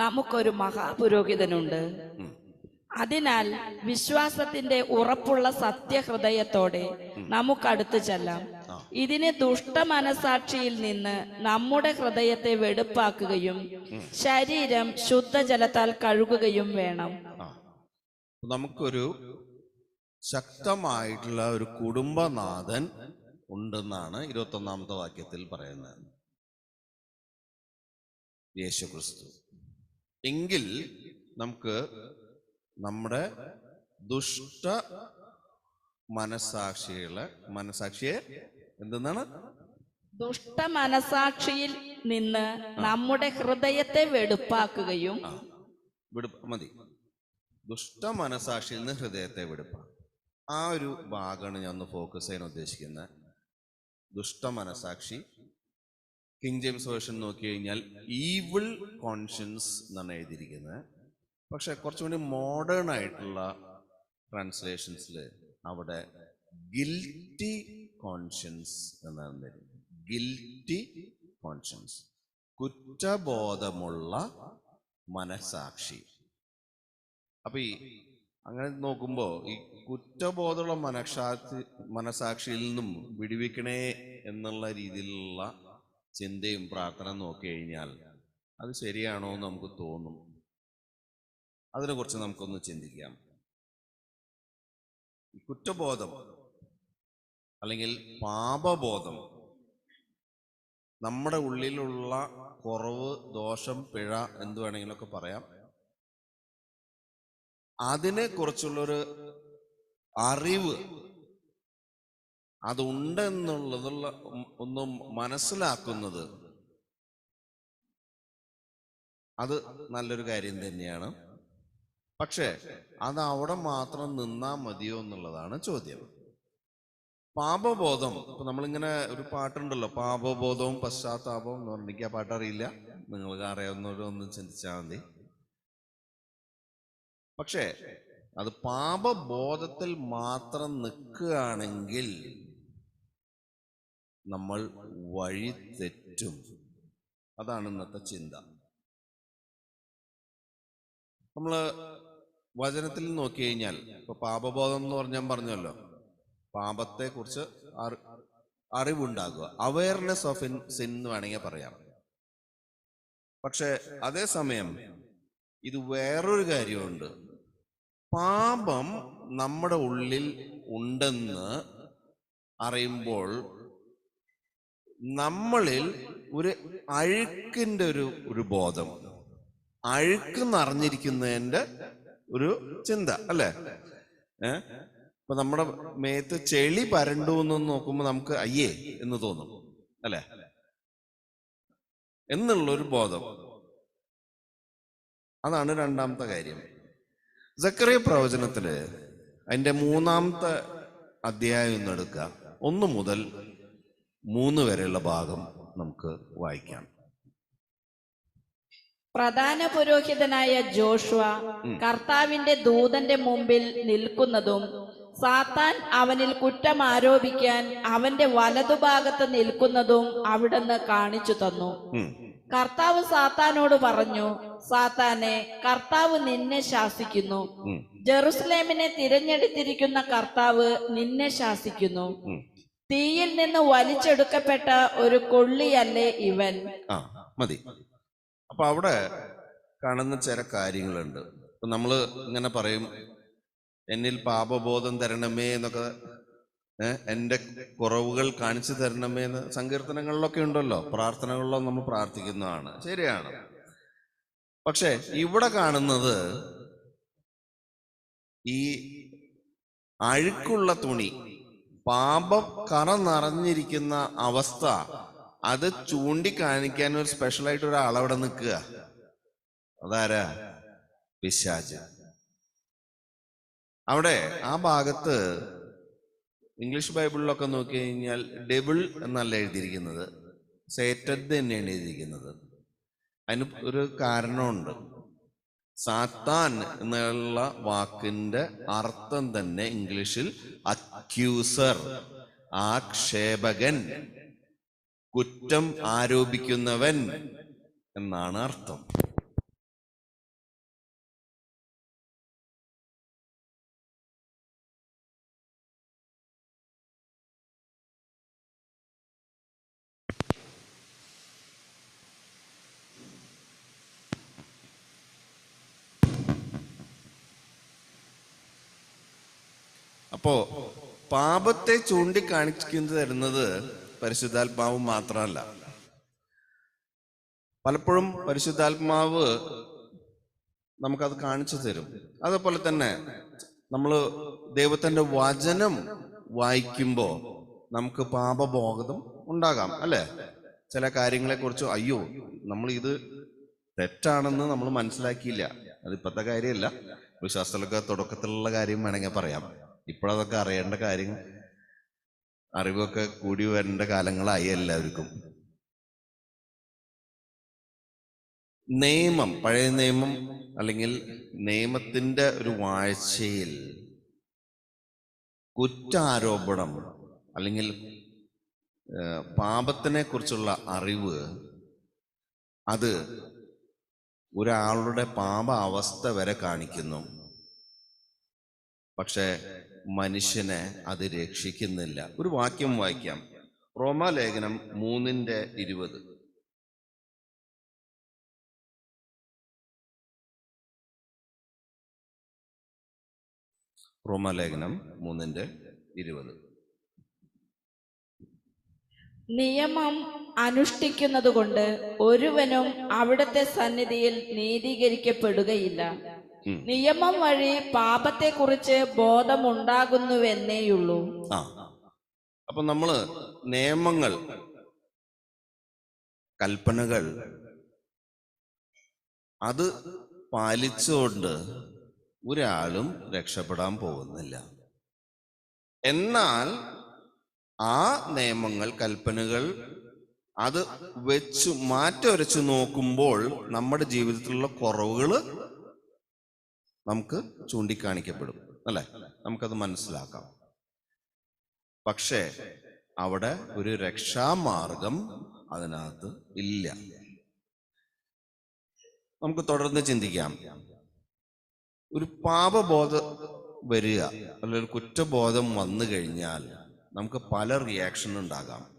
നമുക്കൊരു മഹാപുരോഹിതനുണ്ട്. അതിനാൽ വിശ്വാസത്തിന്റെ ഉറപ്പുള്ള സത്യഹൃദയത്തോടെ നമുക്കടുത്ത് ചെല്ലാം. ഇതിന് ദുഷ്ടമനസാക്ഷിയിൽ നിന്ന് നമ്മുടെ ഹൃദയത്തെ വെടുപ്പാക്കുകയും ശരീരം ശുദ്ധജലത്താൽ കഴുകുകയും വേണം. നമുക്കൊരു ശക്തമായിട്ടുള്ള ഒരു കുടുംബനാഥൻ ഉണ്ടെന്നാണ് ഇരുപത്തൊന്നാമത്തെ വാക്യത്തിൽ പറയുന്നത്. യേശു ക്രിസ്തു എങ്കിൽ നമുക്ക് നമ്മുടെ ദുഷ്ട മനസാക്ഷികളെ മനസാക്ഷിയെ എന്തെന്നാണ്? ദുഷ്ടമനസാക്ഷിയിൽ നിന്ന് നമ്മുടെ ഹൃദയത്തെ വെടുപ്പാക്കുകയും മതി. ദുഷ്ട മനസാക്ഷിയിൽ നിന്ന് ഹൃദയത്തെ വിടുപ്പാണ് ആ ഒരു ഭാഗമാണ് ഞാൻ ഒന്ന് ഫോക്കസ് ചെയ്യാൻ ഉദ്ദേശിക്കുന്നത്. ദുഷ്ട മനസാക്ഷി കിങ് ജെയിംസ് വേർഷൻ നോക്കി കഴിഞ്ഞാൽ ഈവിൾ കോൺഷ്യൻസ് എന്നാണ് എഴുതിയിരിക്കുന്നത്. പക്ഷെ കുറച്ചുകൂടി മോഡേൺ ആയിട്ടുള്ള ട്രാൻസ്ലേഷൻസിൽ അവിടെ ഗിൽറ്റി കോൺഷ്യൻസ് എന്നാണ് തരുന്നത് ഗിൽറ്റി കോൺഷ്യൻസ് കുറ്റബോധമുള്ള മനസാക്ഷി അപ്പൊ ഈ അങ്ങനെ നോക്കുമ്പോൾ ഈ കുറ്റബോധമുള്ള മനസാക്ഷി മനസാക്ഷിയിൽ നിന്നും വിടുവിക്കണേ എന്നുള്ള രീതിയിലുള്ള ചിന്തയും പ്രാർത്ഥന നോക്കി കഴിഞ്ഞാൽ അത് ശരിയാണോ എന്ന് നമുക്ക് തോന്നും. അതിനെക്കുറിച്ച് നമുക്കൊന്ന് ചിന്തിക്കാം. കുറ്റബോധം അല്ലെങ്കിൽ പാപബോധം നമ്മുടെ ഉള്ളിലുള്ള കുറവ് ദോഷം പിഴ എന്ത് വേണമെങ്കിലൊക്കെ പറയാം. അതിനെ കുറിച്ചുള്ളൊരു അറിവ് അതുണ്ടെന്നുള്ളതുള്ള ഒന്നും മനസ്സിലാക്കുന്നത് അത് നല്ലൊരു കാര്യം തന്നെയാണ്. പക്ഷേ അത് അവിടെ മാത്രം നിന്നാ മതിയോ എന്നുള്ളതാണ് ചോദ്യം. പാപബോധം ഇപ്പൊ നമ്മളിങ്ങനെ ഒരു പാട്ടുണ്ടല്ലോ പാപബോധവും പശ്ചാത്താപവും എന്ന് പറഞ്ഞാൽ എനിക്ക് ആ പാട്ടറിയില്ല. നിങ്ങൾക്ക് അറിയാവുന്നവരൊന്ന് ചിന്തിച്ചാൽ മതി. പക്ഷേ അത് പാപബോധത്തിൽ മാത്രം നിൽക്കുകയാണെങ്കിൽ നമ്മൾ വഴി തെറ്റും. അതാണ് ഇന്നത്തെ ചിന്ത. നമ്മൾ വചനത്തിൽ നോക്കി കഴിഞ്ഞാൽ ഇപ്പൊ പാപബോധം എന്ന് പറഞ്ഞാൽ പറഞ്ഞല്ലോ. പാപത്തെ കുറിച്ച് അറിവുണ്ടാകുക അവയർനെസ് ഓഫ് ഇൻ സിൻ എന്ന് വേണമെങ്കിൽ പറയാം. പക്ഷെ അതേസമയം ഇത് വേറൊരു കാര്യമുണ്ട്. പാപം നമ്മുടെ ഉള്ളിൽ ഉണ്ടെന്ന് അറിയുമ്പോൾ നമ്മളിൽ ഒരു അഴുക്കിന്റെ ഒരു ഒരു ബോധം. അഴുക്ക് നിറഞ്ഞിരിക്കുന്നതിന്റെ ഒരു ചിന്ത അല്ലേ? ഏ? ഇപ്പൊ നമ്മുടെ മേത്ത് ചെളി പരണ്ടു എന്ന് നോക്കുമ്പോൾ നമുക്ക് അയ്യേ എന്ന് തോന്നും അല്ലേ? എന്നുള്ളൊരു ബോധം. അതാണ് രണ്ടാമത്തെ കാര്യം. സക്കറിയ പ്രവചനത്തിൽ അതിന്റെ മൂന്നാമത്തെ അധ്യായം ഒന്ന് എടുക്കുക. ഒന്ന് മുതൽ മൂന്ന് വരെയുള്ള ഭാഗം നമുക്ക് വായിക്കാം. പ്രധാന പുരോഹിതനായ ജോഷുവ കർത്താവിന്റെ ദൂതന്റെ മുമ്പിൽ നിൽക്കുന്നതും സാത്താൻ അവനിൽ കുറ്റം ആരോപിക്കാൻ അവന്റെ വലതുഭാഗത്ത് നിൽക്കുന്നതും അവിടുന്ന് കാണിച്ചു തന്നു. കർത്താവ് സാത്താനോട് പറഞ്ഞു സാത്താനെ കർത്താവ് നിന്നെ ശാസിക്കുന്നു. ജെറുസലേമിനെ തിരഞ്ഞെടുത്തിരിക്കുന്ന കർത്താവ് നിന്നെ ശാസിക്കുന്നു. തീയിൽ നിന്ന് വലിച്ചെടുക്കപ്പെട്ട ഒരു കൊള്ളിയല്ലേ ഇവൻ? ആ മതി. അപ്പൊ അവിടെ കാണുന്ന ചില കാര്യങ്ങളുണ്ട്. ഇപ്പൊ നമ്മൾ ഇങ്ങനെ പറയും എന്നിൽ പാപബോധം തരണമേ എന്നൊക്കെ എന്റെ കുറവുകൾ കാണിച്ചു തരണമേ എന്ന് സങ്കീർത്തനങ്ങളിലൊക്കെ ഉണ്ടല്ലോ. പ്രാർത്ഥനകളിലോ നമ്മൾ പ്രാർത്ഥിക്കുന്നതാണ്. ശരിയാണ്. പക്ഷേ ഇവിടെ കാണുന്നത് ഈ അഴുക്കുള്ള തുണി പാപം കറ നിറഞ്ഞിരിക്കുന്ന അവസ്ഥ. അത് ചൂണ്ടിക്കാണിക്കാൻ ഒരു സ്പെഷ്യലായിട്ട് ഒരാൾ അവിടെ നിൽക്കുക. അതാരാ? പിശാജ് അവിടെ ആ ഭാഗത്ത് ഇംഗ്ലീഷ് ബൈബിളിലൊക്കെ നോക്കി കഴിഞ്ഞാൽ ഡെബിൾ എന്നല്ല എഴുതിയിരിക്കുന്നത്. സേറ്റഡ് തന്നെയാണ് എഴുതിയിരിക്കുന്നത്. അതിന് ഒരു കാരണമുണ്ട്. സാത്താൻ എന്നുള്ള വാക്കിന്റെ അർത്ഥം തന്നെ ഇംഗ്ലീഷിൽ അക്യൂസർ ആക്ഷേപകൻ കുറ്റം ആരോപിക്കുന്നവൻ എന്നാണ് അർത്ഥം. അപ്പോ പാപത്തെ ചൂണ്ടിക്കാണിക്കുന്നു തരുന്നത് പരിശുദ്ധാത്മാവ് മാത്രമല്ല. പലപ്പോഴും പരിശുദ്ധാത്മാവ് നമുക്കത് കാണിച്ചു തരും. അതേപോലെ തന്നെ നമ്മൾ ദൈവത്തിന്റെ വചനം വായിക്കുമ്പോൾ നമുക്ക് പാപബോധം ഉണ്ടാകാം അല്ലേ? ചില കാര്യങ്ങളെ കുറിച്ച് അയ്യോ നമ്മൾ ഇത് തെറ്റാണെന്ന് നമ്മൾ മനസ്സിലാക്കിയില്ല. അത് ഇപ്പോഴത്തെ കാര്യമല്ല. വിശ്വാസത്തിലൊക്കെ തുടക്കത്തിലുള്ള കാര്യം വേണമെങ്കിൽ പറയാം. ഇപ്പോഴതൊക്കെ അറിയേണ്ട കാര്യങ്ങൾ അറിവൊക്കെ കൂടി വരേണ്ട കാലങ്ങളായി എല്ലാവർക്കും. നിയമം പഴയ നിയമം അല്ലെങ്കിൽ നിയമത്തിന്റെ ഒരു വാഴ്ചയിൽ കുറ്റാരോപണം അല്ലെങ്കിൽ പാപത്തിനെ കുറിച്ചുള്ള അറിവ് അത് ഒരാളുടെ പാപ അവസ്ഥ വരെ കാണിക്കുന്നു. പക്ഷെ മനുഷ്യനെ അത് രക്ഷിക്കുന്നില്ല. ഒരു വാക്യം വായിക്കാം. റോമാലേഖനം മൂന്നിന്റെ ഇരുപത്. റോമാലേഖനം മൂന്നിന്റെ ഇരുപത്. നിയമം അനുഷ്ഠിക്കുന്നതുകൊണ്ട് ഒരുവനും അവിടുത്തെ സന്നിധിയിൽ നീതീകരിക്കപ്പെടുകയില്ല. നിയമം വഴി പാപത്തെക്കുറിച്ച് ബോധമുണ്ടാകുന്നുവെന്നേയുള്ളൂ. ആ. അപ്പൊ നമ്മൾ നിയമങ്ങൾ കൽപ്പനകൾ അത് പാലിച്ചുകൊണ്ട് ഒരാളും രക്ഷപ്പെടാൻ പോകുന്നില്ല. എന്നാൽ ആ നിയമങ്ങൾ കൽപ്പനകൾ അത് വെച്ചു മാറ്റൊരച്ചു നോക്കുമ്പോൾ നമ്മുടെ ജീവിതത്തിലുള്ള കുറവുകൾ നമുക്ക് ചൂണ്ടിക്കാണിക്കപ്പെടും അല്ലെ? നമുക്കത് മനസ്സിലാക്കാം. പക്ഷേ അവിടെ ഒരു രക്ഷാമാർഗം അതിനകത്ത് ഇല്ല. നമുക്ക് തുടർന്ന് ചിന്തിക്കാം. ഒരു പാപബോധം വരിക അല്ലെങ്കിൽ ഒരു കുറ്റബോധം വന്നു കഴിഞ്ഞാൽ നമുക്ക് പല റിയാക്ഷൻ ഉണ്ടാകാം.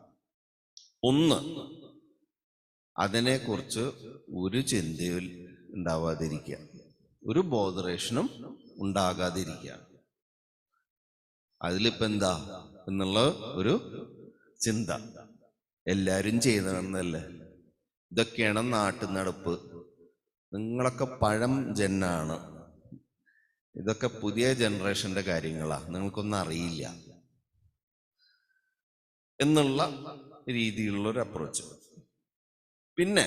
ഒന്ന് അതിനെക്കുറിച്ച് ഒരു ചിന്തയിൽ ഉണ്ടാവാതിരിക്കുക. ഒരു ബോധറേഷനും ഉണ്ടാകാതിരിക്കുക. അതിലിപ്പോ എന്താ എന്നുള്ള ഒരു ചിന്ത. എല്ലാരും ചെയ്തതെന്നല്ലേ ഇതൊക്കെയാണ് നാട്ടു നടപ്പ്. നിങ്ങളൊക്കെ പഴം ജന്നാണ് ഇതൊക്കെ പുതിയ ജനറേഷന്റെ കാര്യങ്ങളാ. നിങ്ങൾക്കൊന്നും അറിയില്ല. എന്നുള്ള രീതിയിലുള്ള ഒരു അപ്രോച്ച്. പിന്നെ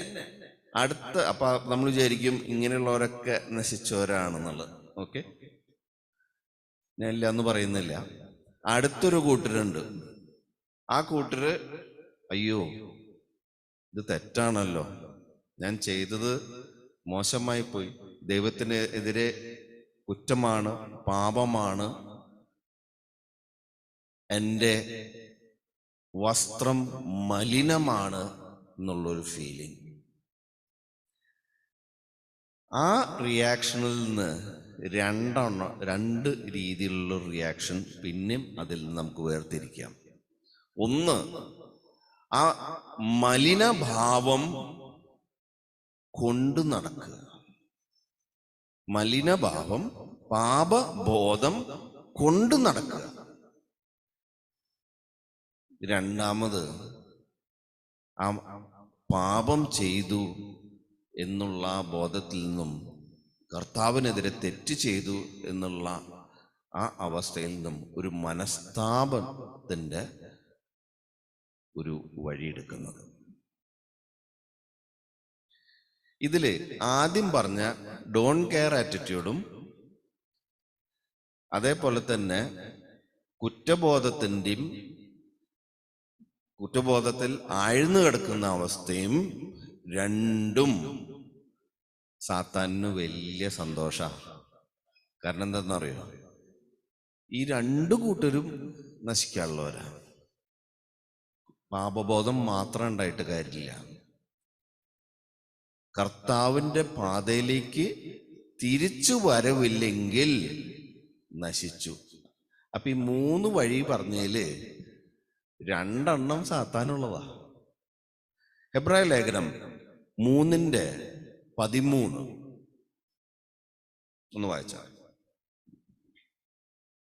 അടുത്ത അപ്പൊ നമ്മൾ വിചാരിക്കും ഇങ്ങനെയുള്ളവരൊക്കെ നശിച്ചവരാണെന്നുള്ളത്. ഓക്കെ? ഞാൻ ഇല്ല എന്ന് പറയുന്നില്ല. അടുത്തൊരു കൂട്ടരുണ്ട്. ആ കൂട്ടര് അയ്യോ ഇത് തെറ്റാണല്ലോ. ഞാൻ ചെയ്തത് മോശമായി പോയി. ദൈവത്തിന് എതിരെ കുറ്റമാണ് പാപമാണ്. എന്റെ വസ്ത്രം മലിനമാണ് എന്നുള്ളൊരു ഫീലിംഗ് ആ റിയാക്ഷനിൽ നിന്ന് രണ്ടെണ്ണം രണ്ട് രീതിയിലുള്ള റിയാക്ഷൻ പിന്നെയും അതിൽ നിന്ന് നമുക്ക് വേർതിരിക്കാം. ഒന്ന് ആ മലിനഭാവം കൊണ്ടു നടക്കുക. മലിനഭാവം പാപബോധം കൊണ്ടു നടക്കുക. രണ്ടാമത് ആ പാപം ചെയ്തു എന്നുള്ള ആ ബോധത്തിൽ നിന്നും കർത്താവിനെതിരെ തെറ്റ് ചെയ്തു എന്നുള്ള ആ അവസ്ഥയിൽ നിന്നും ഒരു മനസ്താപത്തിന്റെ ഒരു വഴിയെടുക്കുന്നത് ഇതിൽ ആദ്യം പറഞ്ഞ ഡോൺ കെയർ ആറ്റിറ്റ്യൂഡും അതേപോലെ തന്നെ കുറ്റബോധത്തിന്റെയും കുറ്റബോധത്തിൽ ആഴ്ന്നു കിടക്കുന്ന അവസ്ഥയും രണ്ടും സാത്താനു വലിയ സന്തോഷ. കാരണം എന്താണെന്നറിയോ? ഈ രണ്ടു കൂട്ടരും നശിക്കാനുള്ളവരാ. പാപബോധം മാത്രം ഉണ്ടായിട്ട് കാര്യമില്ല. കർത്താവിന്റെ പാതയിലേക്ക് തിരിച്ചു വരവില്ലെങ്കിൽ നശിച്ചു. അപ്പൊ ഈ മൂന്ന് വഴി പറഞ്ഞതിൽ രണ്ടെണ്ണം സാത്താനുള്ളതാ. ഹെബ്രായ ലേഖനം മൂന്നിന്റെ പതിമൂന്ന്. ഒന്ന് വായിച്ചാൽ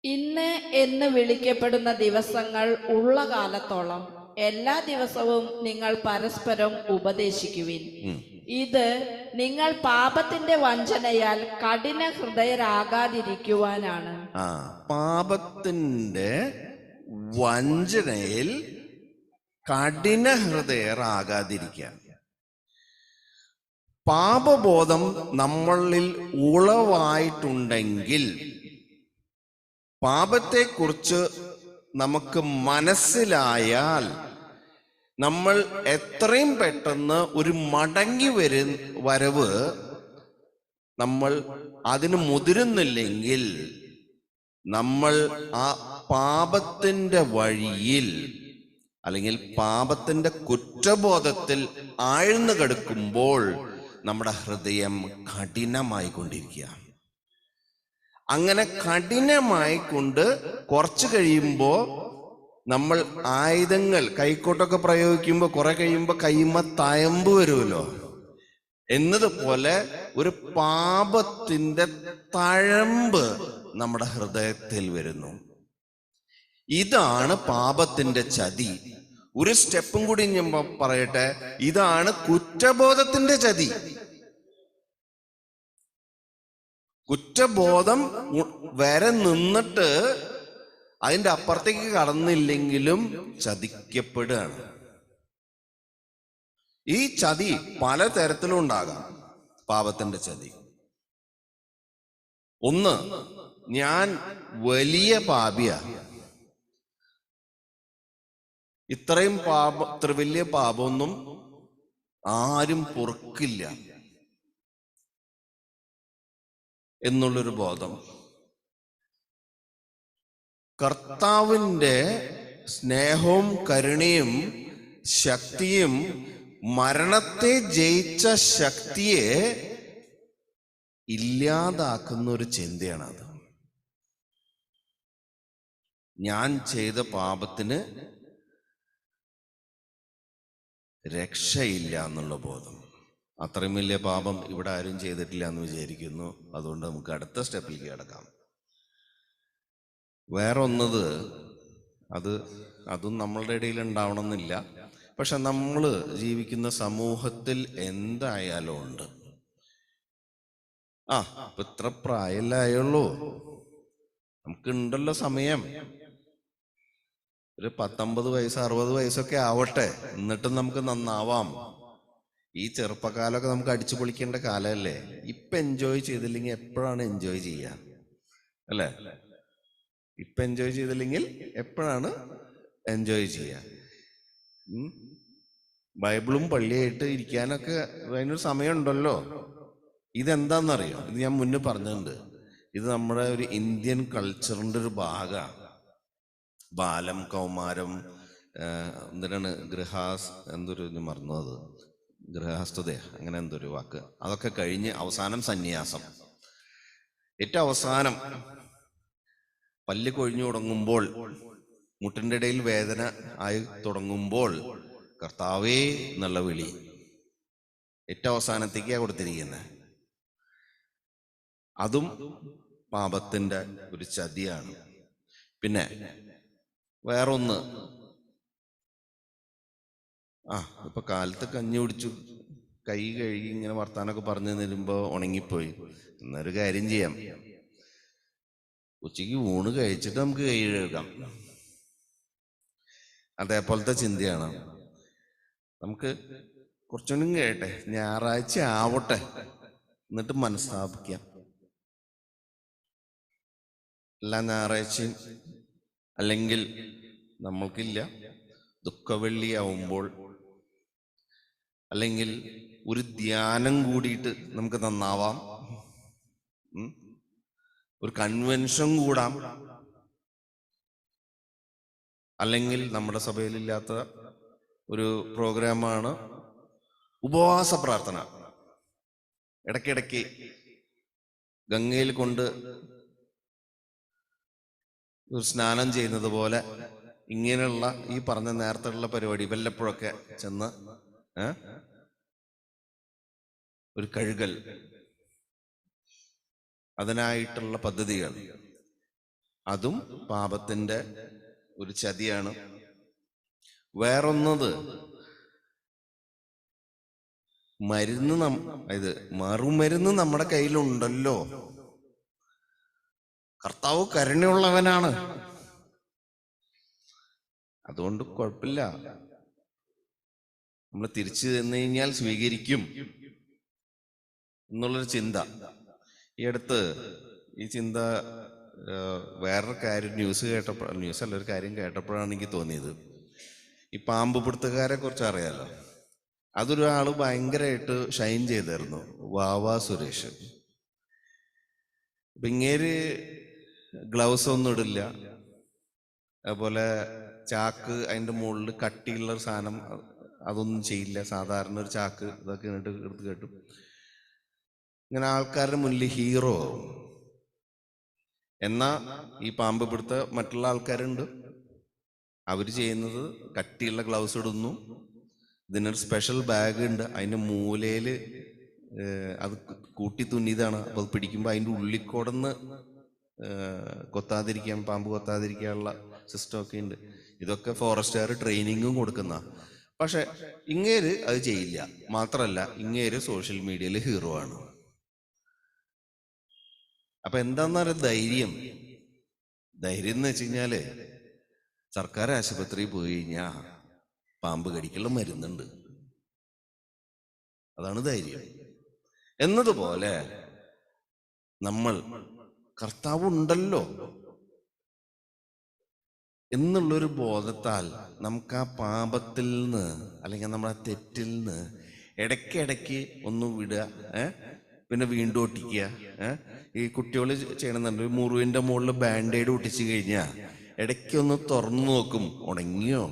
ഇന്ന് എന്ന് വിളിക്കപ്പെടുന്ന ദിവസങ്ങൾ ഉള്ള കാലത്തോളം എല്ലാ ദിവസവും നിങ്ങൾ പരസ്പരം ഉപദേശിക്കുവിൻ. ഇത് നിങ്ങൾ പാപത്തിന്റെ വഞ്ചനയാൽ കഠിന ഹൃദയരാകാതിരിക്കുവാനാണ്. ആ പാപത്തിന്റെ വഞ്ചനയിൽ കഠിന ഹൃദയരാകാതിരിക്കാൻ. പാപബോധം നമ്മളിൽ ഉളവായിട്ടുണ്ടെങ്കിൽ പാപത്തെക്കുറിച്ച് നമുക്ക് മനസ്സിലായാൽ നമ്മൾ എത്രയും പെട്ടെന്ന് ഒരു മടങ്ങി വരു വരവ് നമ്മൾ അതിന് മുതിരുന്നില്ലെങ്കിൽ നമ്മൾ ആ പാപത്തിന്റെ വഴിയിൽ അല്ലെങ്കിൽ പാപത്തിന്റെ കുറ്റബോധത്തിൽ ആഴ്ന്നു കിടക്കുമ്പോൾ നമ്മുടെ ഹൃദയം കഠിനമായി കൊണ്ടിരിക്കുക അങ്ങനെ കഠിനമായി കൊണ്ട് കുറച്ച് കഴിയുമ്പോൾ നമ്മൾ ആയുധങ്ങൾ കൈക്കോട്ടൊക്കെ പ്രയോഗിക്കുമ്പോൾ കുറെ കഴിയുമ്പോൾ കൈമ തയമ്പ് വരുമല്ലോ. എന്നതുപോലെ ഒരു പാപത്തിന്റെ തഴമ്പ് നമ്മുടെ ഹൃദയത്തിൽ വരുന്നു. ഇതാണ് പാപത്തിന്റെ ചതി. ഒരു സ്റ്റെപ്പും കൂടി ഞാൻ പറയട്ടെ? ഇതാണ് കുറ്റബോധത്തിന്റെ ചതി. കുറ്റബോധം വരെ നിന്നിട്ട് അതിന്റെ അപ്പുറത്തേക്ക് കടന്നില്ലെങ്കിലും ചതിക്കപ്പെടുകയാണ്. ഈ ചതി പല തരത്തിലും ഉണ്ടാകാം. പാപത്തിന്റെ ചതി. ഒന്ന് ഞാൻ വലിയ പാപിയ ഇത്രയും പാപ ഇത്ര വലിയ പാപമൊന്നും ആരും പൊറുക്കില്ല എന്നുള്ളൊരു ബോധം. കർത്താവിന്റെ സ്നേഹവും കരുണയും ശക്തിയും മരണത്തെ ജയിച്ച ശക്തിയെ ഇല്ലാതാക്കുന്ന ഒരു ചിന്തയാണത്. ഞാൻ ചെയ്ത പാപത്തിന് രക്ഷയില്ല എന്നുള്ള ബോധം. അത്രയും വലിയ പാപം ഇവിടെ ആരും ചെയ്തിട്ടില്ല എന്ന് വിചാരിക്കുന്നു. അതുകൊണ്ട് നമുക്ക് അടുത്ത സ്റ്റെപ്പിലേക്ക് കിടക്കാം. വേറെ ഒന്നത് അത് അതും നമ്മളുടെ ഇടയിൽ ഉണ്ടാവണമെന്നില്ല. പക്ഷെ നമ്മൾ ജീവിക്കുന്ന സമൂഹത്തിൽ എന്തായാലും ഉണ്ട്. ആ ഇത്ര പ്രായമല്ലായുള്ളൂ നമുക്ക് ഉണ്ടല്ലോ സമയം. ഒരു പത്തൊമ്പത് വയസ്സ് അറുപത് വയസ്സൊക്കെ ആവട്ടെ. എന്നിട്ടും നമുക്ക് നന്നാവാം. ഈ ചെറുപ്പക്കാലമൊക്കെ നമുക്ക് അടിച്ചു പൊളിക്കേണ്ട കാലമല്ലേ? ഇപ്പൊ എൻജോയ് ചെയ്തില്ലെങ്കിൽ എപ്പോഴാണ് എൻജോയ് ചെയ്യുക? അല്ലേ? ഇപ്പൊ എൻജോയ് ചെയ്തില്ലെങ്കിൽ എപ്പോഴാണ് എൻജോയ് ചെയ്യുക? ബൈബിളും പള്ളിയായിട്ട് ഇരിക്കാനൊക്കെ അതിനൊരു സമയമുണ്ടല്ലോ. ഇതെന്താണെന്നറിയോ ഇത് ഞാൻ മുന്നേ പറഞ്ഞിട്ടുണ്ട്. ഇത് നമ്മുടെ ഒരു ഇന്ത്യൻ കൾച്ചറിന്റെ ഒരു ഭാഗമാണ്. ബാലം കൗമാരം എന്തിനാണ് ഗൃഹാസ് എന്തൊരു മറന്നു അത്? ഗൃഹസ്ഥത അങ്ങനെ എന്തൊരു വാക്ക്. അതൊക്കെ കഴിഞ്ഞ് അവസാനം സന്യാസം. ഏറ്റവും അവസാനം പല്ല് കൊഴിഞ്ഞു തുടങ്ങുമ്പോൾ മുട്ടിന്റെ ഇടയിൽ വേദന ആയി തുടങ്ങുമ്പോൾ കർത്താവേ എന്നുള്ള വിളി. ഏറ്റവും അവസാനത്തേക്കാണ് കൊടുത്തിരിക്കുന്നത് അതും പാപത്തിന്റെ ഒരു ചതിയാണ്. പിന്നെ വേറൊന്ന്. ആ ഇപ്പൊ കാലത്ത് കഞ്ഞി കുടിച്ചു. കൈ കഴുകി ഇങ്ങനെ വർത്താനൊക്കെ പറഞ്ഞു തരുമ്പോ ഉണങ്ങിപ്പോയി. എന്നൊരു കാര്യം ചെയ്യാം. ഉച്ചയ്ക്ക് ഊണ് കഴിച്ചിട്ട് നമുക്ക് കൈ കഴുകാം. അതേപോലത്തെ ചിന്തയാണ്. നമുക്ക് കുറച്ചുകൂടി കേട്ടെ. ഞായറാഴ്ച ആവട്ടെ. എന്നിട്ട് മനസ്സാപിക്കാം എല്ലാ ഞായറാഴ്ചയും അല്ലെങ്കിൽ നമ്മൾക്കില്ല. ദുഃഖവെള്ളി ആവുമ്പോൾ അല്ലെങ്കിൽ ഒരു ധ്യാനം കൂടിയിട്ട് നമുക്ക് നന്നാവാം. ഒരു കൺവെൻഷൻ കൂടാം. അല്ലെങ്കിൽ നമ്മുടെ സഭയിലില്ലാത്ത ഒരു പ്രോഗ്രാമാണ് ഉപവാസ പ്രാർത്ഥന. ഇടയ്ക്കിടയ്ക്ക് ഗംഗയിൽ കൊണ്ട് സ്നാനം ചെയ്യുന്നത് പോലെ ഇങ്ങനെയുള്ള ഈ പറഞ്ഞ നേരത്തെയുള്ള പരിപാടി വല്ലപ്പോഴൊക്കെ ചെന്ന് ഒരു കഴുകൽ. അതിനായിട്ടുള്ള പദ്ധതികൾ. അതും പാപത്തിന്റെ ഒരു ചതിയാണ്. വേറൊന്നത് മരുന്ന് നം ഇത് മറുമരുന്ന് നമ്മുടെ കയ്യിലുണ്ടല്ലോ. കർത്താവ് കരുണയുള്ളവനാണ്. അതുകൊണ്ട് കുഴപ്പമില്ല. നമ്മൾ തിരിച്ചു തന്നു കഴിഞ്ഞാൽ സ്വീകരിക്കും എന്നുള്ളൊരു ചിന്ത. ഈ അടുത്ത് ഈ ചിന്ത വേറൊരു കാര്യം ന്യൂസ് കേട്ടപ്പോൾ ന്യൂസ് അല്ല ഒരു കാര്യം കേട്ടപ്പോഴാണ് എനിക്ക് തോന്നിയത്. ഈ പാമ്പ് പിടുത്തക്കാരെ കുറിച്ച് അറിയാലോ? അതൊരാൾ ഭയങ്കരമായിട്ട് ഷൈൻ ചെയ്തായിരുന്നു വാവാ സുരേഷ്. അപ്പൊ ഇങ്ങേര് ഗ്ലൗസ് ഒന്നും ഇടില്ല. അതുപോലെ ചാക്ക് അതിന്റെ മുകളിൽ കട്ടിയുള്ള സാധനം അതൊന്നും ചെയ്യില്ല. സാധാരണ ഒരു ചാക്ക് ഇതൊക്കെ ഇങ്ങോട്ട് എടുത്ത് കേട്ടു. ഇങ്ങനെ ആൾക്കാരുടെ മുന്നിൽ ഹീറോ എന്നാ ഈ പാമ്പ് പിടുത്ത മറ്റുള്ള ആൾക്കാരുണ്ട്. അവർ ചെയ്യുന്നത് കട്ടിയുള്ള ഗ്ലൗസ് ഇടുന്നു. ഇതിനൊരു സ്പെഷ്യൽ ബാഗ് ഉണ്ട്. അതിന്റെ മൂലയിൽ അത് കൂട്ടി തുന്നിയതാണ്. അപ്പൊ അത് പിടിക്കുമ്പോൾ അതിന്റെ ഉള്ളിക്കോടന്ന് കൊത്താതിരിക്കാൻ പാമ്പ് കൊത്താതിരിക്കാനുള്ള സിസ്റ്റം ഒക്കെ ഉണ്ട്. ഇതൊക്കെ ഫോറസ്റ്റുകാർ ട്രെയിനിങ്ങും കൊടുക്കുന്ന. പക്ഷെ ഇങ്ങേര് അത് ചെയ്യില്ല. മാത്രല്ല ഇങ്ങേര് സോഷ്യൽ മീഡിയയിൽ ഹീറോ ആണ്. അപ്പൊ എന്താന്ന് ധൈര്യം? ധൈര്യം എന്ന് വെച്ച് കഴിഞ്ഞാൽ സർക്കാർ ആശുപത്രിയിൽ പോയി കഴിഞ്ഞാ പാമ്പ് കടിക്കുള്ള മരുന്നുണ്ട്. അതാണ് ധൈര്യം. എന്നതുപോലെ നമ്മൾ കർത്താവ് ഉണ്ടല്ലോ എന്നുള്ളൊരു ബോധത്താൽ നമുക്ക് ആ പാപത്തിൽ നിന്ന് അല്ലെങ്കിൽ നമ്മുടെ ആ തെറ്റിൽ നിന്ന് ഇടയ്ക്കിടയ്ക്ക് ഒന്ന് വിടുക ഏ? പിന്നെ വീണ്ടും ഒട്ടിക്കുക ഏ? ഈ കുട്ടികൾ ചെയ്യണമെന്നുണ്ട് ഒരു മുറിവിന്റെ മുകളിൽ ബാൻഡേഡ് ഒട്ടിച്ചു കഴിഞ്ഞാൽ ഇടയ്ക്ക് ഒന്ന് തുറന്നു നോക്കും. ഉണങ്ങിയോ?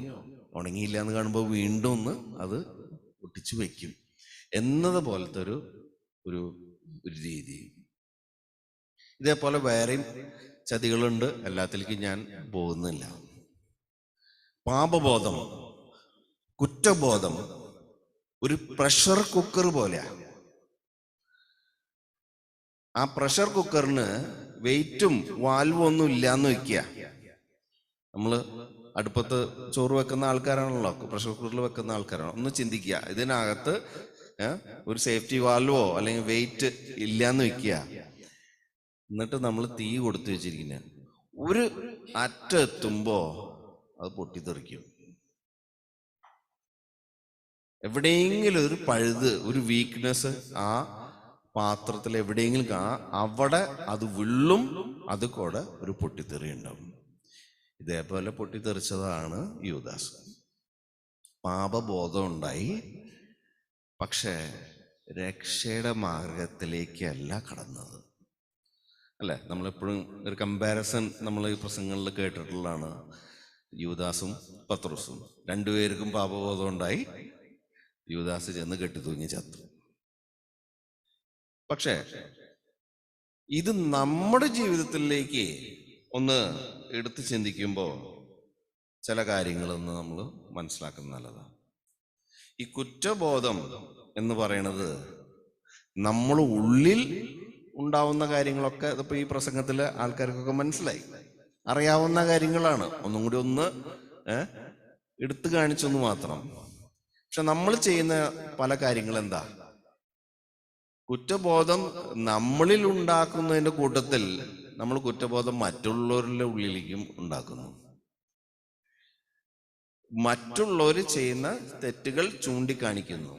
ഉണങ്ങിയില്ല എന്ന് കാണുമ്പോൾ വീണ്ടും ഒന്ന് അത് ഒട്ടിച്ചു വെക്കും. എന്നതുപോലത്തെ ഒരു ഒരു രീതി. ഇതേപോലെ വേറെയും ചതികളുണ്ട്. എല്ലാത്തിലേക്കും ഞാൻ പോകുന്നില്ല. പാപബോധം കുറ്റബോധം ഒരു പ്രഷർ കുക്കർ പോലെയാ. ആ പ്രഷർ കുക്കറിന് വെയിറ്റും വാൽവും ഒന്നും ഇല്ലാന്ന് വെക്കുക നമ്മൾ അടുപ്പത്ത് ചോറ് വെക്കുന്ന ആൾക്കാരാണല്ലോ. പ്രഷർ കുക്കറിൽ വെക്കുന്ന ആൾക്കാരാണോ. ഒന്ന് ചിന്തിക്കുക ഇതിനകത്ത് ഒരു സേഫ്റ്റി വാൽവോ അല്ലെങ്കിൽ വെയിറ്റ് ഇല്ലാന്ന് വെക്കുക എന്നിട്ട് നമ്മൾ തീ കൊടുത്തു വെച്ചിരിക്കുന്ന. ഒരു അറ്റ എത്തുമ്പോ അത് പൊട്ടിത്തെറിക്കും. എവിടെയെങ്കിലും ഒരു പഴുത് ഒരു വീക്ക്നെസ് ആ പാത്രത്തിൽ എവിടെയെങ്കിലും കാണാം അവിടെ അത് വിള്ളും അത് കൂടെ ഒരു പൊട്ടിത്തെറി ഉണ്ടാവും. ഇതേപോലെ പൊട്ടിത്തെറിച്ചതാണ് യുവദാസ് പാപബോധം ഉണ്ടായി. പക്ഷേ രക്ഷയുടെ മാർഗത്തിലേക്കല്ല കടന്നത്. അല്ലെ? നമ്മളെപ്പോഴും ഒരു കമ്പാരിസൺ നമ്മൾ ഈ പ്രസംഗങ്ങളിൽ കേട്ടിട്ടുള്ളതാണ്. യുവദാസും പത്രോസും രണ്ടുപേർക്കും പാപബോധം ഉണ്ടായി യുവദാസ് ചെന്ന് കെട്ടിത്തൂങ്ങി ചത്തു. പക്ഷേ ഇത് നമ്മുടെ ജീവിതത്തിലേക്ക് ഒന്ന് എടുത്തു ചിന്തിക്കുമ്പോൾ ചില കാര്യങ്ങളൊന്ന് നമ്മൾ മനസ്സിലാക്കുന്നത് നല്ലതാണ്. ഈ കുറ്റബോധം എന്ന് പറയുന്നത് നമ്മൾ ഉള്ളിൽ ഉണ്ടാവുന്ന കാര്യങ്ങളൊക്കെ ഇതിപ്പോ ഈ പ്രസംഗത്തിൽ ആൾക്കാർക്കൊക്കെ മനസ്സിലായി. അറിയാവുന്ന കാര്യങ്ങളാണ്. ഒന്നും കൂടി ഒന്ന് എടുത്തു കാണിച്ചെന്ന് മാത്രം. പക്ഷെ നമ്മൾ ചെയ്യുന്ന പല കാര്യങ്ങൾ എന്താ കുറ്റബോധം നമ്മളിൽ ഉണ്ടാക്കുന്നതിന്റെ കൂട്ടത്തിൽ നമ്മൾ കുറ്റബോധം മറ്റുള്ളവരുടെ ഉള്ളിലേക്കും ഉണ്ടാക്കുന്നു. മറ്റുള്ളവർ ചെയ്യുന്ന തെറ്റുകൾ ചൂണ്ടിക്കാണിക്കുന്നു.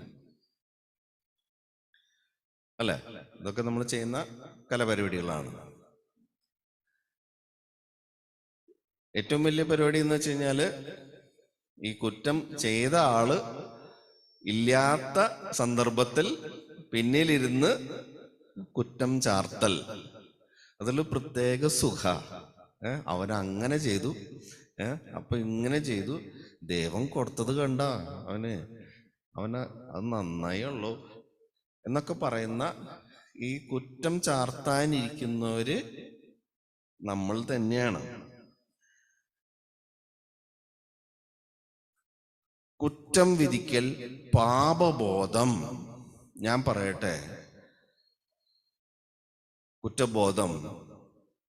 അല്ലെ? ഇതൊക്കെ നമ്മൾ ചെയ്യുന്ന കലപരിപാടികളാണ്. ഏറ്റവും വലിയ പരിപാടി എന്ന് വെച്ച് കഴിഞ്ഞാൽ ഈ കുറ്റം ചെയ്ത ആൾ ഇല്ലാത്ത സന്ദർഭത്തിൽ പിന്നിലിരുന്ന് കുറ്റം ചാർത്തൽ. അതിൽ പ്രത്യേക സുഖ. അവൻ അങ്ങനെ ചെയ്തു. ഏ അപ്പൊ ഇങ്ങനെ ചെയ്തു. ദൈവം കൊടുത്തത് കണ്ട അവന് അവന് അത് നന്നായി ഉള്ളൂ എന്നൊക്കെ പറയുന്ന ഈ കുറ്റം ചാർത്താനിരിക്കുന്നവര് നമ്മൾ തന്നെയാണ്. കുറ്റം വിധിക്കൽ പാപബോധം. ഞാൻ പറയട്ടെ. കുറ്റബോധം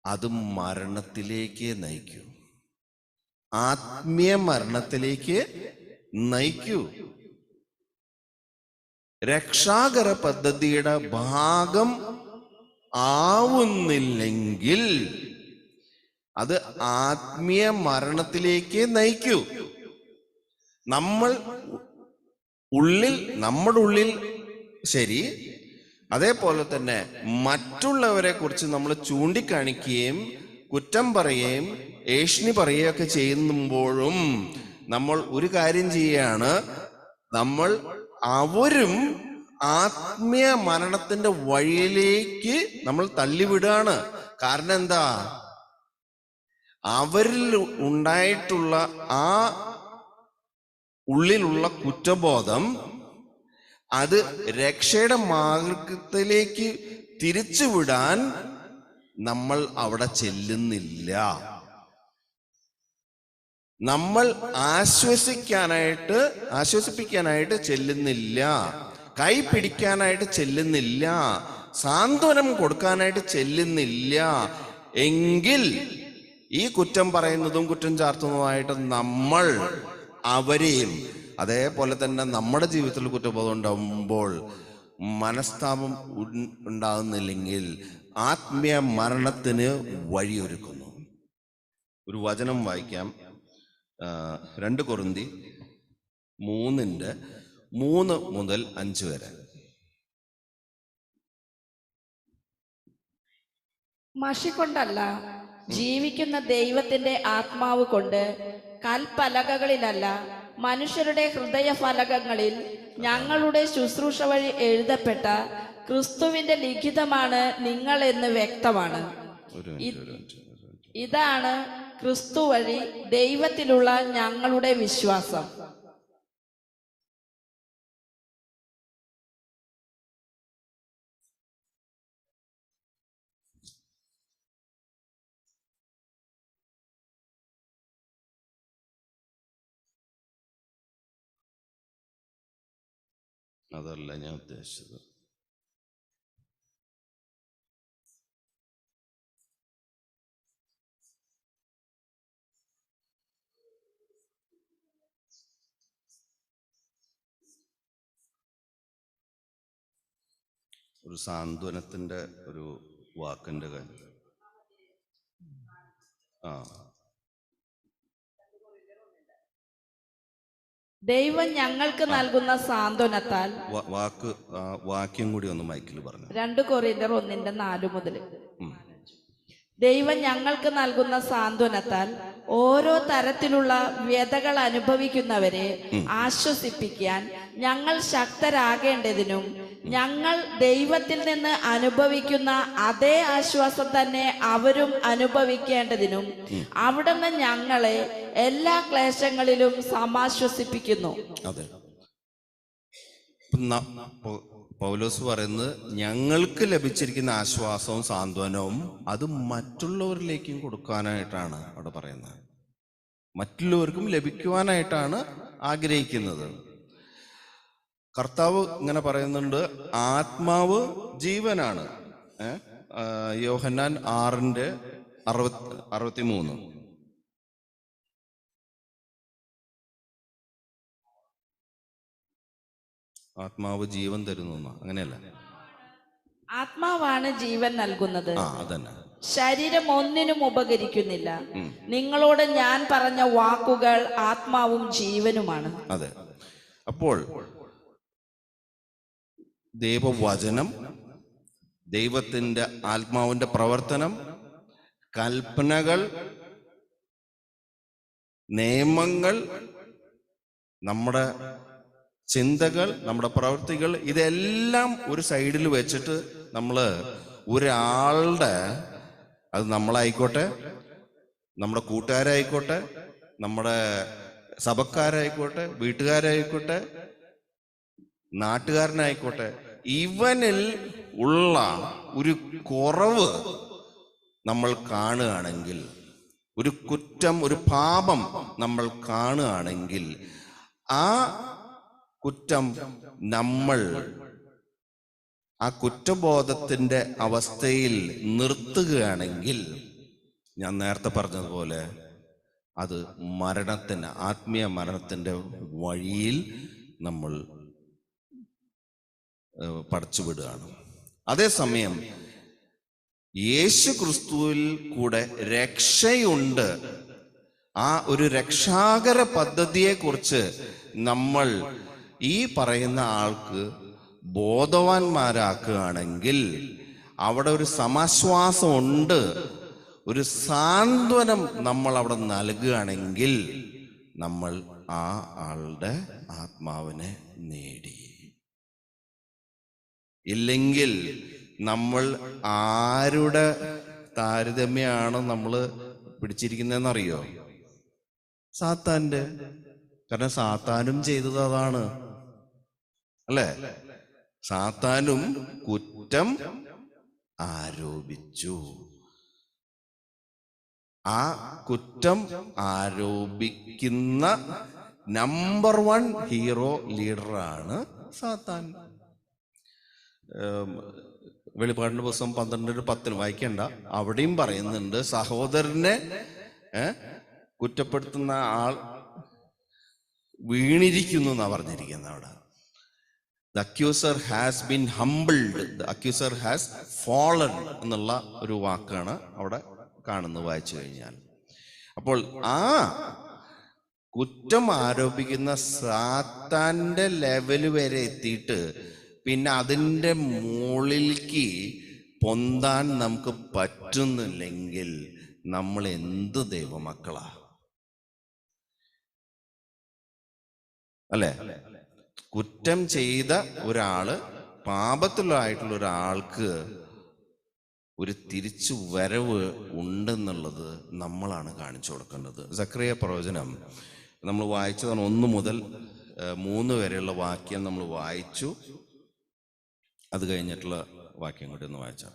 അത് മരണത്തിലേക്ക് നയിക്കൂ. ആത്മീയ മരണത്തിലേക്ക് നയിക്കൂ. രക്ഷാകര പദ്ധതിയുടെ ഭാഗം ആവുന്നില്ലെങ്കിൽ അത് ആത്മീയ മരണത്തിലേക്ക് നയിക്കൂ. നമ്മൾ ഉള്ളിൽ നമ്മുടെ ഉള്ളിൽ ശരി അതേപോലെ തന്നെ മറ്റുള്ളവരെ കുറിച്ച് നമ്മൾ ചൂണ്ടിക്കാണിക്കുകയും കുറ്റം പറയുകയും ഏഷ്ണി പറയുകയൊക്കെ ചെയ്യുമ്പോഴും നമ്മൾ ഒരു കാര്യം ചെയ്യുകയാണ് നമ്മൾ അവരും ആത്മീയ മരണത്തിന്റെ വഴിയിലേക്ക് നമ്മൾ തള്ളിവിടുകയാണ്. കാരണം എന്താ? അവരിൽ ഉണ്ടായിട്ടുള്ള ആ ഉള്ളിലുള്ള കുറ്റബോധം അത് രക്ഷയുടെ മാർഗത്തിലേക്ക് തിരിച്ചുവിടാൻ നമ്മൾ അവിടെ ചെല്ലുന്നില്ല. നമ്മൾ ആശ്വസിക്കാനായിട്ട് ആശ്വസിപ്പിക്കാനായിട്ട് ചെല്ലുന്നില്ല. കൈ പിടിക്കാനായിട്ട് ചെല്ലുന്നില്ല. സാന്ത്വനം കൊടുക്കാനായിട്ട് ചെല്ലുന്നില്ല. എങ്കിൽ ഈ കുറ്റം പറയുന്നതും കുറ്റം ചാർത്തുന്നതുമായിട്ട് നമ്മൾ അവരെയും അതേപോലെ തന്നെ നമ്മുടെ ജീവിതത്തിൽ കുറ്റബോധം ഉണ്ടാകുമ്പോൾ മനസ്താപം ഉണ്ടാകുന്നില്ലെങ്കിൽ ആത്മീയ മരണത്തിന് വഴിയൊരുക്കുന്നു. ഒരു വചനം വായിക്കാം. രണ്ട് കൊറുന്തി മൂന്നിന്റെ മൂന്ന് മുതൽ അഞ്ച് വരെ മഷി കൊണ്ടല്ല ജീവിക്കുന്ന ദൈവത്തിന്റെ ആത്മാവ് കൊണ്ട് കൽപ്പലകകളിലല്ല മനുഷ്യരുടെ ഹൃദയ ഫലകങ്ങളിൽ ഞങ്ങളുടെ ശുശ്രൂഷ വഴി എഴുതപ്പെട്ട ക്രിസ്തുവിന്റെ ലിഖിതമാണ് നിങ്ങൾ എന്ന് വ്യക്തമാണ്. ഇതാണ് ക്രിസ്തു വഴി ദൈവത്തിലുള്ള ഞങ്ങളുടെ വിശ്വാസം. അതല്ല ഞാൻ ഉദ്ദേശിച്ചത്. ഒരു സാന്ത്വനത്തിന്റെ ഒരു വാക്കിന്റെ കാര്യം. ആ. ദൈവം ഞങ്ങൾക്ക് നൽകുന്ന സാന്ത്വനത്താൽ വാക്ക് വാക്യം കൂടി ഒന്ന് മൈക്കിൽ പറഞ്ഞു. രണ്ട് കൊറിയന്റർ ഒന്നിന്റെ നാല് മുതൽ ദൈവം ഞങ്ങൾക്ക് നൽകുന്ന സാന്ത്വനത്താൽ ഓരോ തരത്തിലുള്ള വ്യതകൾ അനുഭവിക്കുന്നവരെ ആശ്വസിപ്പിക്കാൻ ഞങ്ങൾ ശക്തരാകേണ്ടതിനും ഞങ്ങൾ ദൈവത്തിൽ നിന്ന് അനുഭവിക്കുന്ന അതേ ആശ്വാസം തന്നെ അവരും അനുഭവിക്കേണ്ടതിനും അവിടുന്ന് ഞങ്ങളെ എല്ലാ ക്ലേശങ്ങളിലും സമാശ്വസിപ്പിക്കുന്നു. അതെ. പൗലോസ് പറയുന്നത് ഞങ്ങൾക്ക് ലഭിച്ചിരിക്കുന്ന ആശ്വാസവും സാന്ത്വനവും അത് മറ്റുള്ളവരിലേക്കും കൊടുക്കാനായിട്ടാണ് അവിടെ പറയുന്നത്. മറ്റുള്ളവർക്കും ലഭിക്കുവാനായിട്ടാണ് ആഗ്രഹിക്കുന്നത്. കർത്താവ് ഇങ്ങനെ പറയുന്നുണ്ട് ആത്മാവ് ജീവനാണ്. യോഹന്നാൻ ആറിന്റെ അറുപത്തി അറുപത്തി മൂന്ന് ആത്മാവ് ജീവൻ തരുന്നു. അങ്ങനെയല്ല? ആത്മാവാണ് ജീവൻ നൽകുന്നത്. ശരീരം ഒന്നിനും ഉപകരിക്കുന്നില്ല. നിങ്ങളോട് ഞാൻ പറഞ്ഞ വാക്കുകൾ ആത്മാവും ജീവനുമാണ്. അതെ. അപ്പോൾ ദൈവവചനം ദൈവത്തിന്റെ ആത്മാവിന്റെ പ്രവർത്തനം കൽപ്പനകൾ നിയമങ്ങൾ നമ്മുടെ ചിന്തകൾ നമ്മുടെ പ്രവൃത്തികൾ ഇതെല്ലാം ഒരു സൈഡിൽ വെച്ചിട്ട് നമ്മൾ ഒരാളുടെ അത് നമ്മളായിക്കോട്ടെ നമ്മുടെ കൂട്ടുകാരായിക്കോട്ടെ നമ്മുടെ സഭക്കാരായിക്കോട്ടെ വീട്ടുകാരായിക്കോട്ടെ നാട്ടുകാരനായിക്കോട്ടെ ഇവനിൽ ഉള്ള ഒരു കുറവ് നമ്മൾ കാണുകയാണെങ്കിൽ ഒരു കുറ്റം ഒരു പാപം നമ്മൾ കാണുകയാണെങ്കിൽ ആ കുറ്റം നമ്മൾ ആ കുറ്റബോധത്തിന്റെ അവസ്ഥയിൽ നിർത്തുകയാണെങ്കിൽ ഞാൻ നേരത്തെ പറഞ്ഞതുപോലെ അത് മരണത്തിന് ആത്മീയ മരണത്തിന്റെ വഴിയിൽ നമ്മൾ പടച്ചുവിടുകയാണ് അതേസമയം യേശു ക്രിസ്തുവിൽ കൂടെ രക്ഷയുണ്ട്. ആ ഒരു രക്ഷാകര പദ്ധതിയെക്കുറിച്ച് നമ്മൾ ഈ പറയുന്ന ആൾക്ക് ബോധവാന്മാരാക്കുകയാണെങ്കിൽ അവിടെ ഒരു സമാശ്വാസമുണ്ട്. ഒരു സാന്ത്വനം നമ്മൾ അവിടെ നൽകുകയാണെങ്കിൽ നമ്മൾ ആ ആളുടെ ആത്മാവിനെ നേടി. ഇല്ലെങ്കിൽ നമ്മൾ ആരുടെ താരതമ്യമാണ് നമ്മൾ പിടിച്ചിരിക്കുന്നതെന്നറിയോ? സാത്താന്റെ കാരണം സാത്താനും ചെയ്തത് അതാണ്. അല്ലേ? സാത്താനും കുറ്റം ആരോപിച്ചു. ആ കുറ്റം ആരോപിക്കുന്ന നമ്പർ വൺ ഹീറോ ലീഡറാണ് സാത്താൻ. ഏം, വെളിപ്പാടിന്റെ പുസ്തകം പന്ത്രണ്ടിന് പത്തിന് വായിക്കണ്ട. അവിടെയും പറയുന്നുണ്ട് സഹോദരനെ കുറ്റപ്പെടുത്തുന്ന ആൾ വീണിരിക്കുന്നു എന്നാ പറഞ്ഞിരിക്കുന്നത് അവിടെ. The accuser has been humbled the accuser has fallen എന്നുള്ള ഒരു വാക്കാണ് അവിടെ കാണുന്നത് വായിച്ചു കഴിഞ്ഞാൽ. അപ്പോൾ ആ കുറ്റം ആരോപിക്കുന്ന സാത്താന്റെ ലെവൽ വരെ എത്തിയിട്ട് പിന്നെ അതിന്റെ മുകളിലേക്ക് പൊന്താൻ നമുക്ക് പറ്റുന്നില്ലെങ്കിൽ നമ്മൾ എന്ത് ദൈവമക്കളാ? അല്ലേ? കുറ്റം ചെയ്ത ഒരാൾ പാപത്തിലായിട്ടുള്ള ഒരാൾക്ക് ഒരു തിരിച്ചു വരവ് ഉണ്ടെന്നുള്ളത് നമ്മളാണ് കാണിച്ചു കൊടുക്കേണ്ടത്. സക്രിയ പ്രവചനം. നമ്മൾ വായിച്ചതാണ് ഒന്ന് മുതൽ മൂന്ന് വരെയുള്ള വാക്യം നമ്മൾ വായിച്ചു. അത് കഴിഞ്ഞിട്ടുള്ള വാക്യം കൂടി ഒന്ന് വായിച്ചാൽ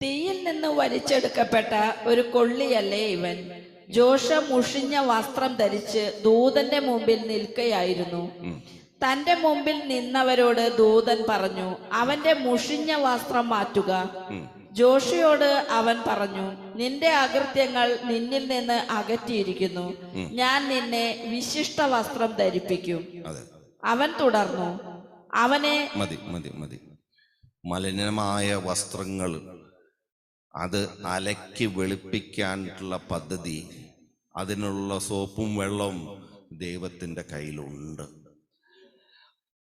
തീയിൽ നിന്ന് വലിച്ചെടുക്കപ്പെട്ട ഒരു കൊള്ളിയല്ലേ ഇവൻ? ജോഷ മുഷിഞ്ഞ വസ്ത്രം ധരിച്ച് ദൂതന്റെ മുമ്പിൽ നിൽക്കുകയായിരുന്നു തന്റെ മുമ്പിൽ നിന്നവരോട് ദൂതൻ പറഞ്ഞു അവന്റെ മുഷിഞ്ഞ വസ്ത്രം മാറ്റുക. ജോഷിയോട് അവൻ പറഞ്ഞു നിന്റെ അകൃത്യങ്ങൾ നിന്നിൽ നിന്ന് അകറ്റിയിരിക്കുന്നു. ഞാൻ നിന്നെ വിശിഷ്ട വസ്ത്രം ധരിപ്പിക്കും. അവൻ തുടർന്നു. അവനെ മതി മതി മതി. മലിനമായ വസ്ത്രങ്ങൾ. അത് അലക്കി വെളുപ്പിക്കാനുള്ള പദ്ധതി. അതിനുള്ള സോപ്പും വെള്ളവും ദൈവത്തിന്റെ കയ്യിലുണ്ട്.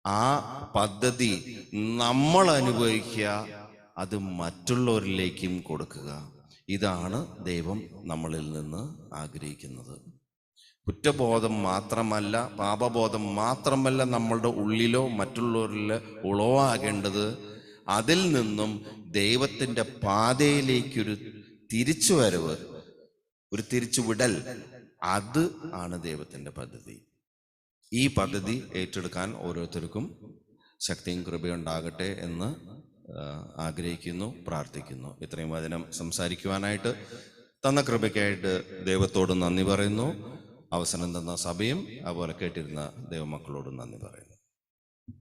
ആ പദ്ധതി നമ്മൾ അനുഭവിക്കുക അത് മറ്റുള്ളവരിലേക്കും കൊടുക്കുക. ഇതാണ് ദൈവം നമ്മളിൽ നിന്ന് ആഗ്രഹിക്കുന്നത്. കുറ്റബോധം മാത്രമല്ല പാപബോധം മാത്രമല്ല നമ്മളുടെ ഉള്ളിലോ മറ്റുള്ളവരിലോ ഉളവാകേണ്ടത് അതിൽ നിന്നും ദൈവത്തിന്റെ പാതയിലേക്കൊരു തിരിച്ചുവരവ് ഒരു തിരിച്ചുവിടൽ. അത് ആണ് ദൈവത്തിന്റെ പദ്ധതി. ഈ പദ്ധതി ഏറ്റെടുക്കാൻ ഓരോരുത്തർക്കും ശക്തിയും കൃപയും ഉണ്ടാകട്ടെ എന്ന് ആഗ്രഹിക്കുന്നു പ്രാർത്ഥിക്കുന്നു. ഇത്രയും വചനം സംസാരിക്കുവാനായിട്ട് തന്ന കൃപയ്ക്കായിട്ട് ദൈവത്തോട് നന്ദി പറയുന്നു. അവസരം തന്ന സഭയും അതുപോലെ കേട്ടിരുന്ന ദൈവമക്കളോടും നന്ദി പറയുന്നു.